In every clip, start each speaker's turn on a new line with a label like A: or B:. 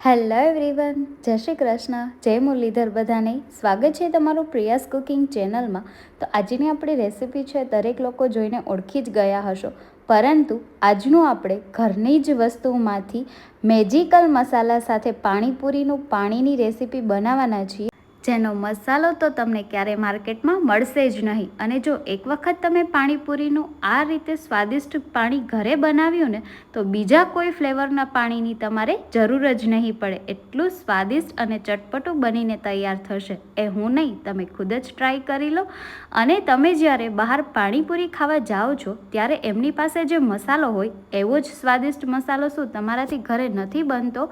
A: Hello everyone, જય શ્રી કૃષ્ણ, જય મુરલીધર બધાને. સ્વાગત છે તમારું પ્રિયાસ કુકિંગ ચેનલમાં. તો આજની આપણી રેસિપી છે, દરેક લોકો જોઈને ઓળખી જ ગયા હશો. પરંતુ આજનું આપણે ઘરની જ વસ્તુમાંથી મેજિકલ મસાલા સાથે પાણીપુરીનું પાણીની રેસિપી બનાવવાના છીએ. જેનો મસાલો તો તમને ક્યારે માર્કેટમાં મળશે જ નહીં. અને જો એક વખત તમે પાણીપુરીનું આ રીતે સ્વાદિષ્ટ પાણી ઘરે બનાવ્યું ને, તો બીજા કોઈ ફ્લેવરના પાણીની તમારે જરૂર જ નહીં પડે. એટલું સ્વાદિષ્ટ અને ચટપટું બનીને તૈયાર થશે. એ હું નહીં, તમે ખુદ જ ટ્રાય કરી લો. અને તમે જ્યારે બહાર પાણીપુરી ખાવા જાઓ છો, ત્યારે એમની પાસે જે મસાલો હોય, એવો જ સ્વાદિષ્ટ મસાલો શું તમારાથી ઘરે નથી બનતો?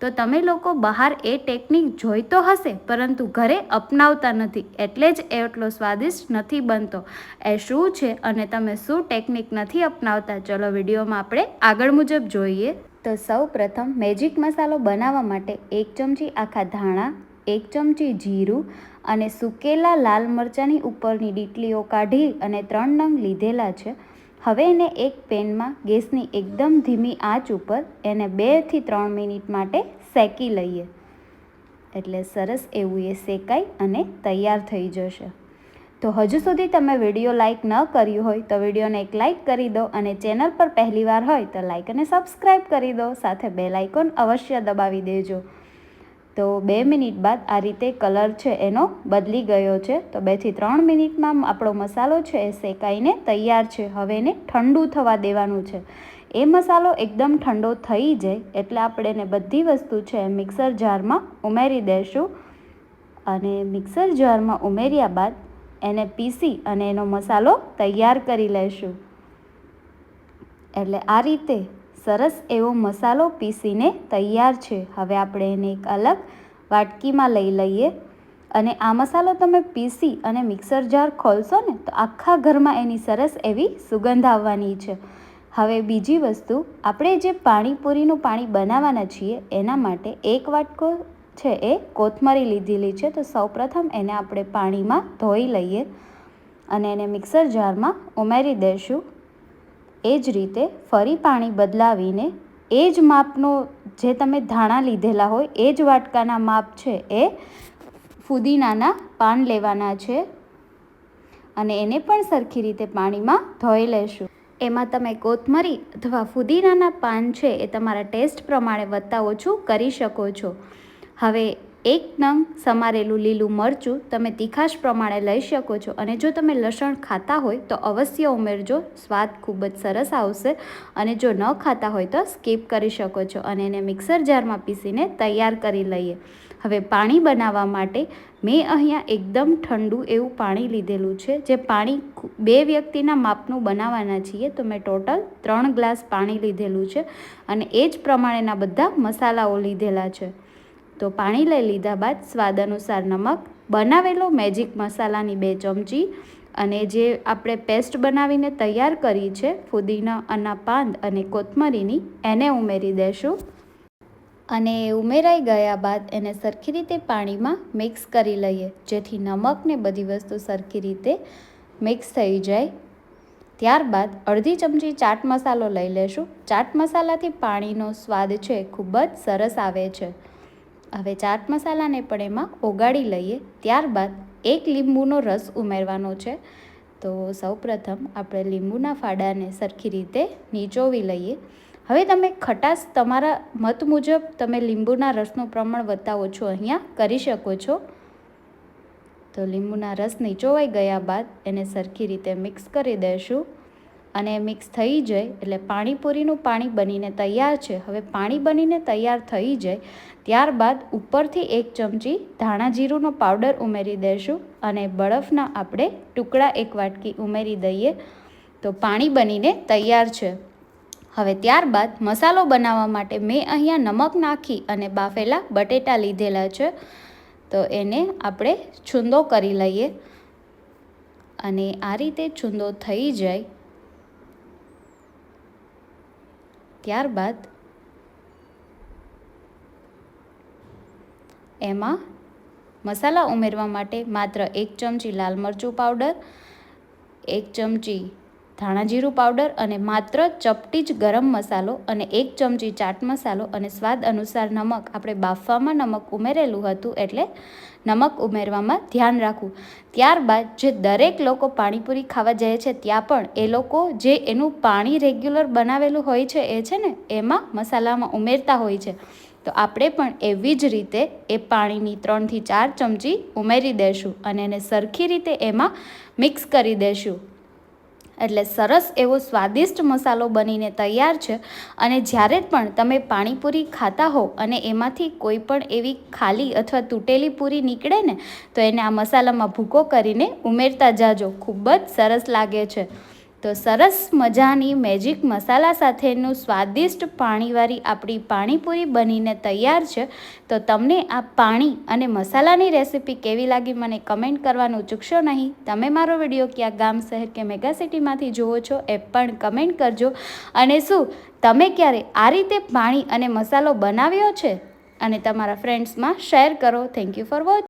A: તો તમે લોકો બહાર એ ટેકનિક જોઈ તો હશે, પરંતુ ઘરે અપનાવતા નથી. એટલે જ એટલો સ્વાદિષ્ટ નથી બનતો. એ શું છે અને તમે શું ટેકનિક નથી અપનાવતા? ચલો વિડીયોમાં આપણે આગળ મુજબ જોઈએ. તો સૌ પ્રથમ મેજિક મસાલો બનાવવા માટે એક ચમચી આખા ધાણા, એક ચમચી જીરું અને સુકેલા લાલ મરચાંની ઉપરની ડીટલીઓ કાઢી અને ત્રણ નંગ લીધેલા છે. હવે એને એક પેનમાં ગેસની એકદમ ધીમી આંચ ઉપર એને બેથી ત્રણ મિનિટ માટે શેકી લઈએ. એટલે સરસ એવું એ શેકાઈ અને તૈયાર થઈ જશે. તો હજુ સુધી તમે વીડિયો લાઇક ન કર્યું હોય તો વિડીયોને એક લાઇક કરી દો અને ચેનલ પર પહેલીવાર હોય તો લાઇક અને સબસ્ક્રાઈબ કરી દો. સાથે બેલ આઇકોન અવશ્ય દબાવી દેજો. તો બે મિનિટ બાદ આ રીતે કલર છે એનો બદલી ગયો છે. તો બેથી ત્રણ મિનિટમાં આપણો મસાલો છે એ શેકાઈને તૈયાર છે. હવે એને ઠંડુ થવા દેવાનું છે. એ મસાલો એકદમ ઠંડો થઈ જાય એટલે આપણે એને બધી વસ્તુ છે એ મિક્સર જારમાં ઉમેરી દઈશું અને મિક્સર જારમાં ઉમેર્યા બાદ એને પીસી અને એનો મસાલો તૈયાર કરી લઈશું એટલે આ રીતે સરસ એવો મસાલો પીસીને તૈયાર છે. હવે આપણે એને એક અલગ વાટકીમાં લઈ લઈએ. અને આ મસાલો તમે પીસી અને મિક્સર જાર ખોલશો ને, તો આખા ઘરમાં એની સરસ એવી સુગંધ આવવાની છે. હવે બીજી વસ્તુ, આપણે જે પાણીપુરીનું પાણી બનાવવાના છીએ, એના માટે એક વાટકો છે એ કોથમરી લીધેલી છે. તો સૌપ્રથમ એને આપણે પાણીમાં ધોઈ લઈએ અને એને મિક્સર જારમાં ઉમેરી દઈશું એ જ રીતે ફરી પાણી બદલાવીને એ જ માપનો જે તમે ધાણા લીધેલા હોય, એ જ વાટકાના માપ છે એ ફુદીનાના પાન લેવાના છે. અને એને પણ સરખી રીતે પાણીમાં ધોઈ લેશું. એમાં તમે કોથમરી અથવા ફુદીનાના પાન છે એ તમારા ટેસ્ટ પ્રમાણે વધતા ઓછું કરી શકો છો. હવે એક નંગ સમારેલું લીલું મરચું તમે તીખાશ પ્રમાણે લઈ શકો છો અને જો તમે લસણ ખાતા હોય તો અવશ્ય ઉમેરજો. સ્વાદ ખૂબ જ સરસ આવશે અને જો ન ખાતા હોય તો સ્કીપ કરી શકો છો અને એને મિક્સર જારમાં પીસીને તૈયાર કરી લઈએ. હવે પાણી બનાવવા માટે મેં અહીંયા એકદમ ઠંડુ એવું પાણી લીધેલું છે. જે પાણી બે વ્યક્તિના માપનું બનાવવાના છીએ તો મેં ટોટલ ત્રણ ગ્લાસ પાણી લીધેલું છે અને એ જ પ્રમાણેના બધા મસાલાઓ લીધેલા છે. તો પાણી લઈ લીધા બાદ સ્વાદ અનુસાર નમક, બનાવેલો મેજિક મસાલાની બે ચમચી અને જે આપણે પેસ્ટ બનાવીને તૈયાર કરી છે, ફુદીના અના પાંદ અને કોથમરીની, એને ઉમેરી દેશું. અને એ ઉમેરાઈ ગયા બાદ એને સરખી રીતે પાણીમાં મિક્સ કરી લઈએ, જેથી નમક ને બધી વસ્તુ સરખી રીતે મિક્સ થઈ જાય. ત્યારબાદ અડધી ચમચી ચાટ મસાલો લઈ લેશું. ચાટ મસાલાથી પાણીનો સ્વાદ છે, ખૂબ જ સરસ આવે છે. હવે ચાટ મસાલાને પણ એમાં ઓગાળી લઈએ, ત્યારબાદ એક લીંબુનો રસ ઉમેરવાનો છે. તો સૌપ્રથમ આપણે લીંબુના ફાડાને સરખી રીતે નીચોવી લઈએ. હવે તમે ખટાશ તમારા મત મુજબ તમે લીંબુના રસનું પ્રમાણ વધતા ઓછું અહીંયા કરી શકો છો. તો લીંબુના રસ નીચોવાઈ ગયા બાદ એને સરખી રીતે મિક્સ કરી દઈશું અને મિક્સ થઈ જાય એટલે પાણીપુરીનું પાણી બનીને તૈયાર છે. હવે પાણી બનીને તૈયાર થઈ જાય ત્યારબાદ ઉપરથી એક ચમચી ધાણા જીરુંનો પાવડર ઉમેરી દઈશું અને બરફના આપણે ટુકડા એક વાટકી ઉમેરી દઈએ તો પાણી બનીને તૈયાર છે. હવે ત્યારબાદ મસાલો બનાવવા માટે મેં અહીંયા નમક નાખી અને બાફેલા બટેટા લીધેલા છે. તો એને આપણે છૂંદો કરી લઈએ અને આ રીતે છૂંદો થઈ જાય. ત્યારબાદ એમાં મસાલા ઉમેરવા માટે માત્ર એક ચમચી લાલ મરચું પાવડર એક ચમચી ધાણા જીરું પાવડર અને માત્ર ચપટી જ ગરમ મસાલો અને એક ચમચી ચાટ મસાલો અને સ્વાદ અનુસાર નમક આપણે બાફવામાં નમક ઉમેરેલું હતું એટલે નમક ઉમેરવામાં ધ્યાન રાખવું. ત્યારબાદ જે દરેક લોકો પાણીપુરી ખાવા જાય છે ત્યાં પણ એ લોકો જે એનું પાણી રેગ્યુલર બનાવેલું હોય છે એ છે ને એમાં મસાલામાં ઉમેરતા હોય છે. તો આપણે પણ એવી જ રીતે એ પાણીની ત્રણથી ચાર ચમચી ઉમેરી દઈશું અને એને સરખી રીતે એમાં મિક્સ કરી દઈશું એટલે સરસ એવો સ્વાદિષ્ટ મસાલો બનીને તૈયાર છે. અને જ્યારે પણ તમે પાણીપુરી ખાતા હો અને એમાંથી કોઈ પણ એવી ખાલી અથવા તૂટેલી પૂરી નીકળે ને, તો એને આ મસાલામાં ભૂકો કરીને ઉમેરતા જાજો. ખૂબ જ સરસ લાગે છે. તો સરસ મજાની મેજિક મસાલા સાથેનું સ્વાદિષ્ટ પાણીવાળી આપણી પાણીપુરી બનીને તૈયાર છે. તો તમને આ પાણી અને મસાલાની રેસીપી કેવી લાગી મને કમેન્ટ કરવાનું ચૂકશો નહીં. તમે મારો વીડિયો ક્યાં ગામ, શહેર કે મેગા સિટીમાંથી જુઓ છો એ પણ કમેન્ટ કરજો. અને શું, તમે ક્યારે આ રીતે પાણી અને મસાલો બનાવ્યો છે? અને તમારા ફ્રેન્ડ્સમાં શેર કરો. Thank you for watch